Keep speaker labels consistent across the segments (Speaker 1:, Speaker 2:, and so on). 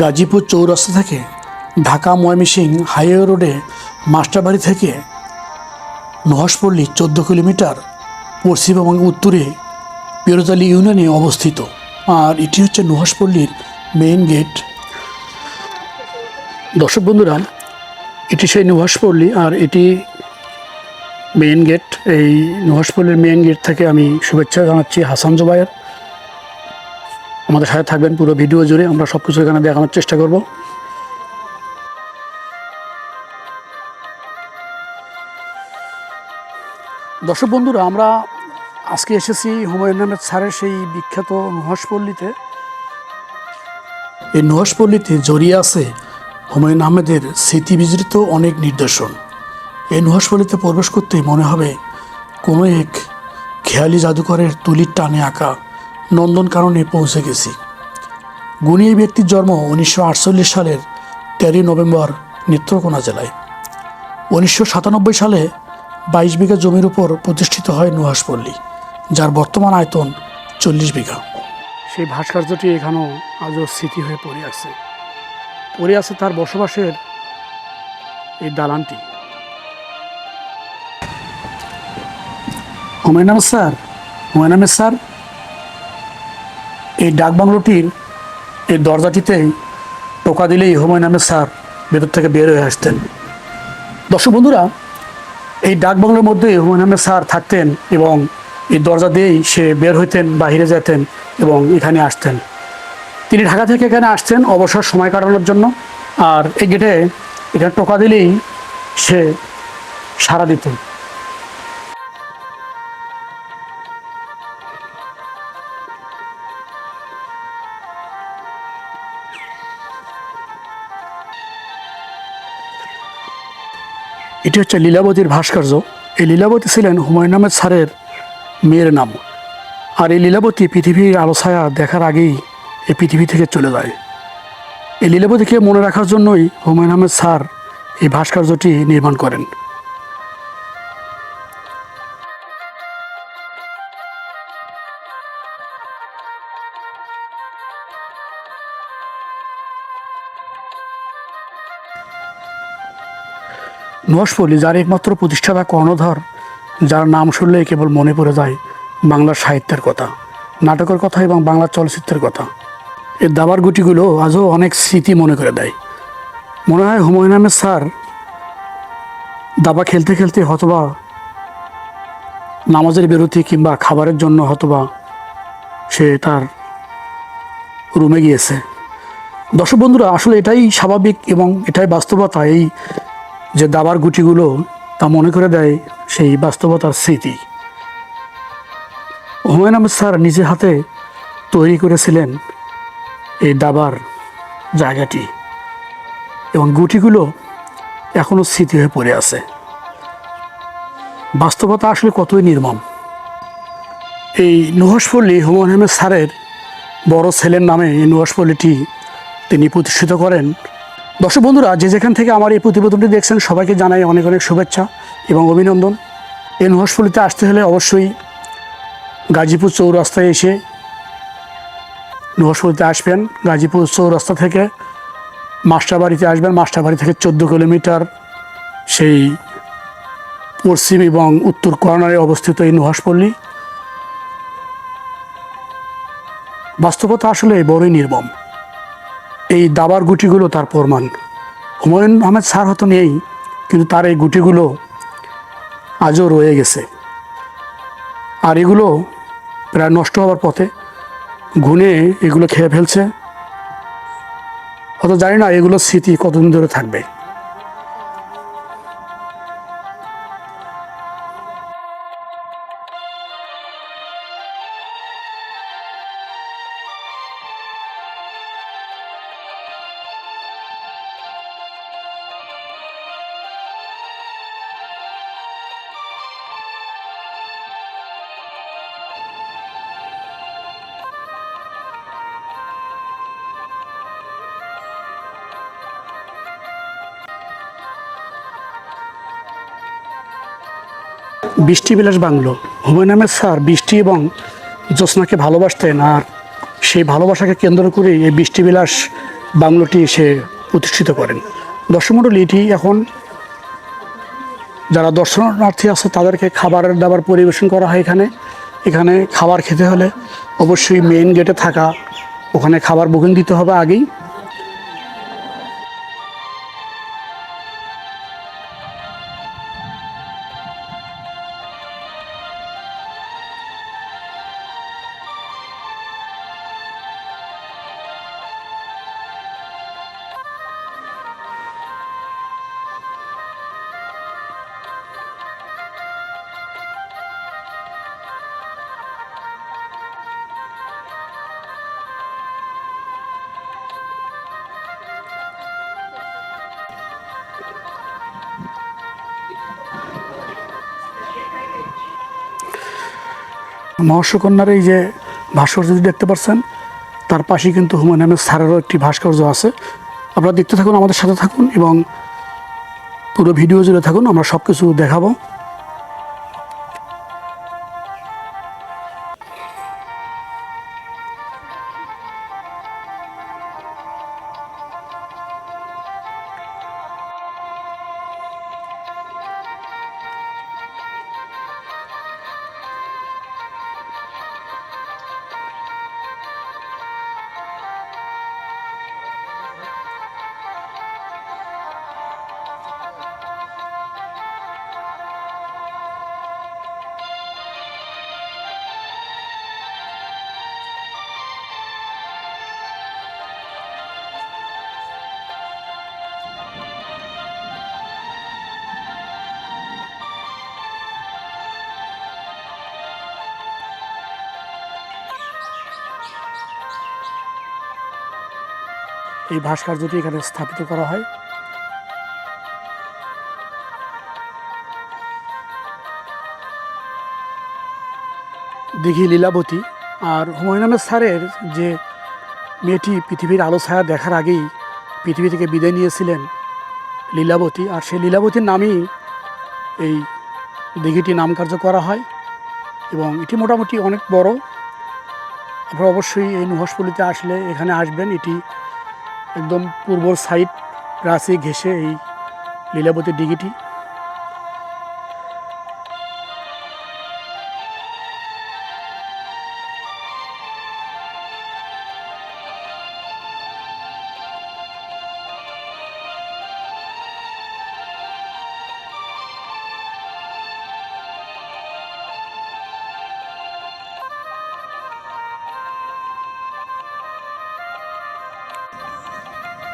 Speaker 1: গাজীপুর চৌরাস্তা থেকে ঢাকা ময়মিসিং হাইওয়ে রোডে মাস্টারবাড়ি থেকে নহসপল্লী চোদ্দ কিলোমিটার পশ্চিম এবং উত্তরে পেরোতালি ইউনিয়নে অবস্থিত। আর এটি হচ্ছে নহসপল্লীর মেইন গেট। দর্শক বন্ধুরা, এটি সেই নুহাসপল্লী আর এটি মেইন গেট। এই নুহাসপল্লীর মেইন গেট থেকে আমি শুভেচ্ছা জানাচ্ছি হাসান জোবাইয়ের আমাদের সাথে থাকবেন পুরো ভিডিও জুড়ে, আমরা সব কিছু এখানে দেখানোর চেষ্টা করব। দর্শক বন্ধুরা, আমরা আজকে এসেছি হুমায়ুন আহমেদ স্যারের সেই বিখ্যাত নুহাসপল্লীতে এই নুহাসপল্লীতে জড়িয়ে আছে হুমায়ুন আহমেদের স্মৃতি বিজড়িত অনেক নিদর্শন। এই নুহাসপল্লীতে প্রবেশ করতে মনে হবে কোনো এক খেয়ালি জাদুকরের তুলির টানে আঁকা নন্দনকাননে পৌঁছে গেছি। গুণী এই ব্যক্তির জন্ম উনিশশো আটচল্লিশ সালের তেরোই নভেম্বর নেত্রকোনা জেলায়। উনিশশো সাতানব্বই সালে বাইশ বিঘা জমির উপর প্রতিষ্ঠিত হয় নুহাসপল্লী যার বর্তমান আয়তন চল্লিশ বিঘা। সেই ভাস্কর্যটি এখানেও আজও স্মৃতি হয়ে পড়ে আছে। পড়ে আছে তার বসবাসের এই দালানটি। Humayun Ahmed sir Humayun Ahmed sir. এই ডাকবাংলোটির এই দরজাটিতেই টোকা দিলেই হুমায়ুন আহমেদ স্যার ভেতর থেকে বের হয়ে আসতেন। দর্শক বন্ধুরা, এই ডাকবাংলোর মধ্যে হুমায়ুন আহমেদ স্যার থাকতেন এবং এই দরজা দিয়েই সে বের হইতেন, বাহিরে যেতেন এবং এখানে আসতেন। তিনি ঢাকা থেকে এখানে আসতেন অবসর সময় কাটানোর জন্য আর এই গেটে এখানে টোকা দিলেই সে সাড়া দিত এটি হচ্ছে লীলাবতীর ভাস্কর্য। এই লীলাবতী ছিলেন হুমায়ুন আহমেদ স্যারের মেয়ের নাম। আর এই লীলাবতী পৃথিবীর আলো ছায়া দেখার আগেই এই পৃথিবী থেকে চলে যায়। এই লীলাবতীকে মনে রাখার জন্যই হুমায়ুন আহমেদ স্যার এই ভাস্কর্যটি নির্মাণ করেন। নশপল্লী যার একমাত্র প্রতিষ্ঠাতা কর্ণধর, যার নাম শুনলেই কেবল মনে পড়ে যায় বাংলার সাহিত্যের কথা, নাটকের কথা এবং বাংলা চলচ্চিত্রের কথা। এর দাবার গুটিগুলো আজও অনেক স্মৃতি মনে করে দেয়। মনে হয় হুমায়ুন আহমেদ স্যার দাবা খেলতে খেলতে হতবা নামাজের বিরতি কিংবা খাবারের জন্য হতবা সে তার রুমে গিয়েছে। দর্শক বন্ধুরা, আসলে এটাই স্বাভাবিক এবং এটাই বাস্তবতা। এই যে দাবার গুটিগুলো তা মনে করে দেয় সেই বাস্তবতার স্মৃতি। হুমায়ুন আহমেদ স্যার নিজে হাতে তৈরি করেছিলেন এই দাবার জায়গাটি এবং গুটিগুলো এখনও স্মৃতি হয়ে পড়ে আছে। বাস্তবতা আসলে কতই নির্মম। এই নুহাসপল্লী হুমায়ুন আহমেদ স্যারের বড় ছেলের নামে এই নুহাসপল্লীটি তিনি প্রতিষ্ঠিত করেন দর্শক বন্ধুরা, যে যেখান থেকে আমার এই প্রতিবেদনটি দেখছেন, সবাইকে জানাই অনেক অনেক শুভেচ্ছা এবং অভিনন্দন। এই নুহাসপল্লীতে আসতে হলে অবশ্যই গাজীপুর চৌরাস্তায় এসে নুহাসপল্লীতে আসবেন। গাজীপুর চৌরাস্তা থেকে মাস্টারবাড়িতে আসবেন। মাস্টারবাড়ি থেকে চোদ্দ কিলোমিটার সেই পশ্চিম এবং উত্তর কর্নারে অবস্থিত এই নুহাসপল্লী বাস্তবতা আসলে বড়ই নির্মম। এই দাবার গুটিগুলো তার প্রমাণ। হুমায়ুন আহমেদ স্যার হয়তো নেই, কিন্তু তার এই গুটিগুলো আজও রয়ে গেছে। আর এগুলো প্রায় নষ্ট হওয়ার পথে ঘুনে এগুলো খেয়ে ফেলছে। হয়তো জানি না এগুলো স্মৃতি কতদিন ধরে থাকবে। বৃষ্টি বিলাস বাংলো। হুমায়ুন আহমেদ স্যার বৃষ্টি এবং জ্যোৎস্নাকে ভালোবাসতেন আর সেই ভালোবাসাকে কেন্দ্র করেই এই বৃষ্টি বিলাস বাংলোটি সে প্রতিষ্ঠিত করেন। দর্শক মণ্ডলী, এটি এখন যারা দর্শনার্থী আছে তাদেরকে খাবারের দাবার পরিবেশন করা হয় এখানে। এখানে খাবার খেতে হলে অবশ্যই মেইন গেটে থাকা, ওখানে খাবার বুকিং দিতে হবে আগেই। মহর্ষকন্যার এই যে ভাস্কর্য যদি দেখতে পারছেন, তার পাশে কিন্তু হুমায়ুন আহমেদ স্যারেরও একটি ভাস্কর্য আছে। আপনারা দেখতে থাকুন, আমাদের সাথে থাকুন এবং পুরো ভিডিও জুড়ে থাকুন, আমরা সব কিছু দেখাবো। এই ভাস্কর্যটি এখানে স্থাপিত করা হয়। দিঘি লীলাবতী আর হুমায়ুন আহমেদ স্যারের যে মেয়েটি পৃথিবীর আলো ছায়া দেখার আগেই পৃথিবী থেকে বিদায় নিয়েছিলেন লীলাবতী, আর সেই লীলাবতীর নামেই এই দিঘিটি নামকার্য করা হয় এবং এটি মোটামুটি অনেক বড়। আপনারা অবশ্যই এই নুহাসপল্লিতে আসলে এখানে আসবেন। এটি একদম পূর্ব সাইড রাশি ঘেসে এই লীলাবতী দিঘিটি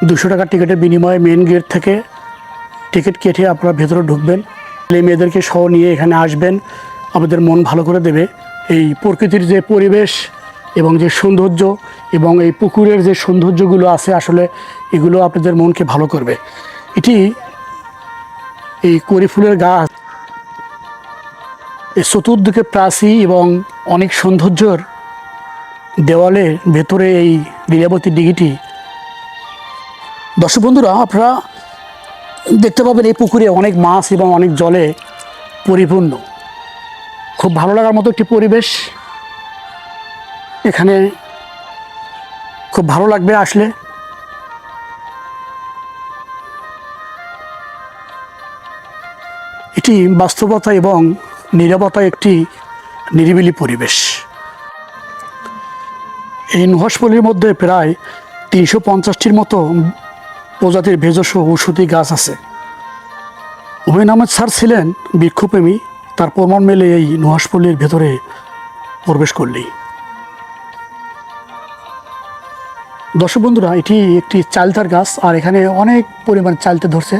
Speaker 1: দুশো টাকার টিকিটের বিনিময়ে মেন গেট থেকে টিকিট কেটে আপনারা ভেতরে ঢুকবেন। ছেলে মেয়েদেরকে সহ নিয়ে এখানে আসবেন। আমাদের মন ভালো করে দেবে। এই প্রকৃতির যে পরিবেশ এবং যে সৌন্দর্য এবং এই পুকুরের যে সৌন্দর্যগুলো আছে আসলে এগুলো আপনাদের মনকে ভালো করবে। এটি এই করি ফুলের গাছ। এই চতুর্দিকে প্রাচী এবং অনেক সৌন্দর্যর দেওয়ালের ভেতরে এই লীলাবতী দিঘিটি দর্শক বন্ধুরা, আপনারা দেখতে পাবেন এই পুকুরে অনেক মাছ এবং অনেক জলে পরিপূর্ণ। খুব ভালো লাগার মতো একটি পরিবেশ এখানে খুব ভালো লাগবে আসলে। এটি বাস্তবতা এবং নিরবতা একটি নিরিবিলি পরিবেশ। এই নুহাসপল্লির মধ্যে প্রায় তিনশো পঞ্চাশটির মতো প্রজাতির ভেষজ ঔষধি গাছ আছে। হুমায়ুন আহমেদ স্যার ছিলেন বৃক্ষপ্রেমী তার প্রমাণ মেলে এই নুহাসপল্লির ভেতরে প্রবেশ করলেই। দর্শক বন্ধুরা, এটি একটি চালতার গাছ, আর এখানে অনেক পরিমাণ চালতে ধরছে।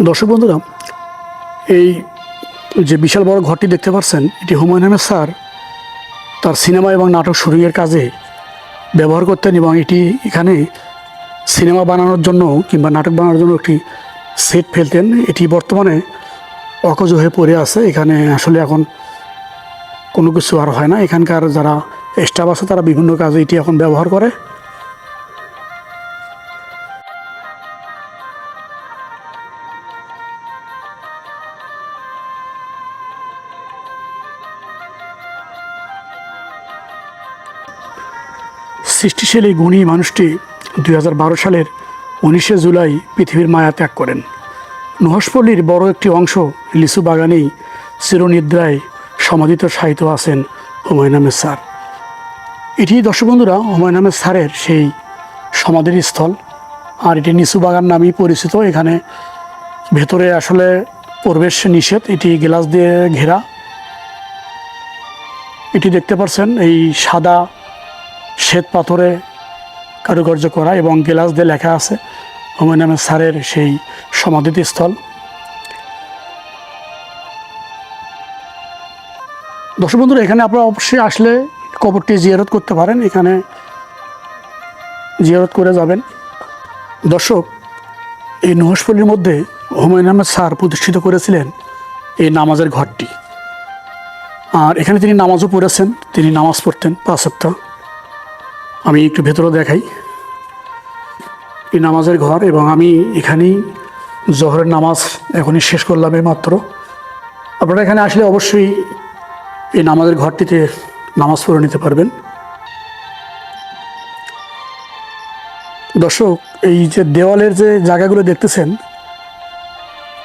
Speaker 1: দর্শক বন্ধুরা, এই যে বিশাল বড় ঘরটি দেখতে পাচ্ছেন, এটি হুমায়ুন আহমেদ স্যার তার সিনেমা এবং নাটক শুটিংয়ের কাজে ব্যবহার করতেন এবং এটি এখানে সিনেমা বানানোর জন্য কিংবা নাটক বানানোর জন্য একটি সেট ফেলতেন। এটি বর্তমানে অকজ হয়ে পড়ে আছে। এখানে আসলে এখন কোনো কিছু আর হয় না। এখানকার যারা স্টাফ আছে, তারা বিভিন্ন কাজে এটি এখন ব্যবহার করে। সৃষ্টিশীল এই গুণী মানুষটি দুই হাজার বারো সালের উনিশে জুলাই পৃথিবীর মায়া ত্যাগ করেন। নুহাসপল্লীর বড় একটি অংশ লিচু বাগানেই চিরনিদ্রায় সমাধিত সাহিত্য আছেন হুমায়ুন আহমেদ স্যার। এটি দর্শক বন্ধুরা হুমায়ুন আহমেদ স্যারের সেই সমাধির স্থল। আর এটি নিচু বাগান নামেই পরিচিত। এখানে ভেতরে আসলে প্রবেশ নিষেধ। এটি গ্লাস দিয়ে ঘেরা। এটি দেখতে পাচ্ছেন এই সাদা শ্বেত পাথরে কারুকার্য করা এবং গ্লাস দিয়ে লেখা আছে হুমায়ুন আহমেদ স্যারের সেই সমাধিত স্থল দর্শক বন্ধুরা, এখানে আপনারা অবশ্যই আসলে কবরটি জিয়ারত করতে পারেন, এখানে জিয়ারত করে যাবেন। দর্শক, এই নুহাসপল্লির মধ্যে হুমায়ুন আহমেদ স্যার প্রতিষ্ঠিত করেছিলেন এই নামাজের ঘরটি। আর এখানে তিনি নামাজও পড়েছেন, তিনি নামাজ পড়তেন পাঁচ সপ্তাহ আমি একটু ভেতরে দেখাই। এই নামাজের ঘর এবং আমি এখানেই জহরের নামাজ এখনই শেষ করলাম এই মাত্র আপনারা এখানে আসলে অবশ্যই এই নামাজের ঘরটিতে নামাজ পড়ে নিতে পারবেন। দর্শক, এই যে দেওয়ালের যে জায়গাগুলো দেখতেছেন,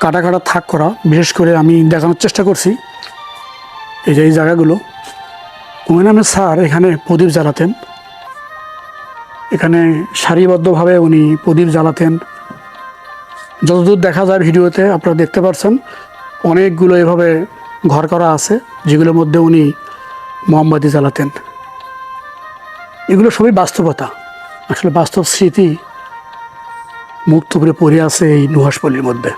Speaker 1: কাটা কাটা থাক করা, বিশেষ করে আমি দেখানোর চেষ্টা করছি। এই যে এই জায়গাগুলো। আহমেদ স্যার এখানে প্রদীপ জ্বালাতেন। এখানে সারিবদ্ধভাবে উনি প্রদীপ জ্বালাতেন। যতদূর দেখা যায় ভিডিওতে আপনারা দেখতে পাচ্ছেন অনেকগুলো এভাবে ঘর করা আছে, যেগুলোর মধ্যে উনি মোমবাতি জ্বালাতেন। এগুলো সবই বাস্তবতা। আসলে বাস্তব স্মৃতি মুক্ত করে পড়ে আছে এই নুহাসপল্লির মধ্যে।